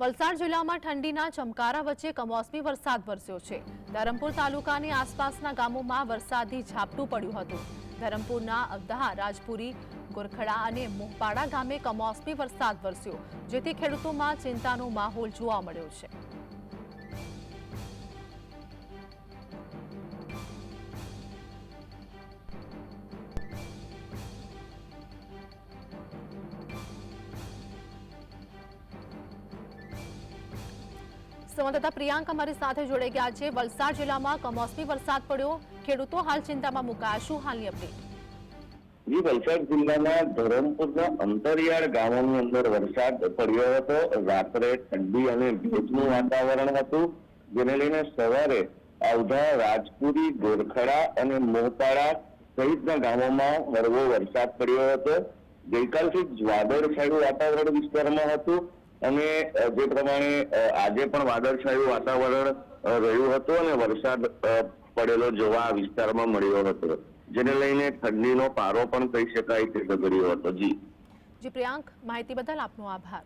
વલસાડ જિલ્લામાં ઠંડીના ચમકારા વચ્ચે કમોસમી વરસાદ વરસ્યો છે. ધરમપુર તાલુકાની આસપાસના ગામોમાં વરસાદી ઝાપટું પડ્યું હતું. ધરમપુરના અવદહા રાજપુરી, ગોરખડા અને મોહપાડા ગામે કમોસમી વરસાદ વરસ્યો, જેથી ખેડૂતોમાં ચિંતાનો માહોલ જોવા મળ્યો છે. સંવાદદાતા પ્રિયાંક અમારી સાથે જોડાઈ ગયા છે. વલસાડ જિલ્લામાં કમોસમી વરસાદ પડ્યો. ખેડૂતો હાલ ચિંતામાં મુકાયા. શું હાલની અપડેટ જી, વલસાડ જિલ્લાના ધરમપુરના અંતરિયાળ ગામોની અંદર વરસાદ પડ્યો હતો. રાત્રે ઠંડી અને ભેજનું વાતાવરણ હતું. જેને લઈને સવારે આવધા રાજપુરી, ગોરખડા અને મોહપાડા સહિતના ગામોમાં હળવો વરસાદ પડ્યો હતો. ગઈકાલથી જ વાદળછાયું વાતાવરણ વિસ્તારમાં હતું. અને જે પ્રમાણે આજે પણ વાદળછાયું વાતાવરણ રહ્યું હતું અને વરસાદ પડેલો જોવા વિસ્તારમાં મળ્યો હતો. જેને લઈને ઠંડીનો પારો પણ કહી શકાય તે ગગડ્યો હતો. જી. જી, પ્રિયાંક, માહિતી બદલ આપનો આભાર.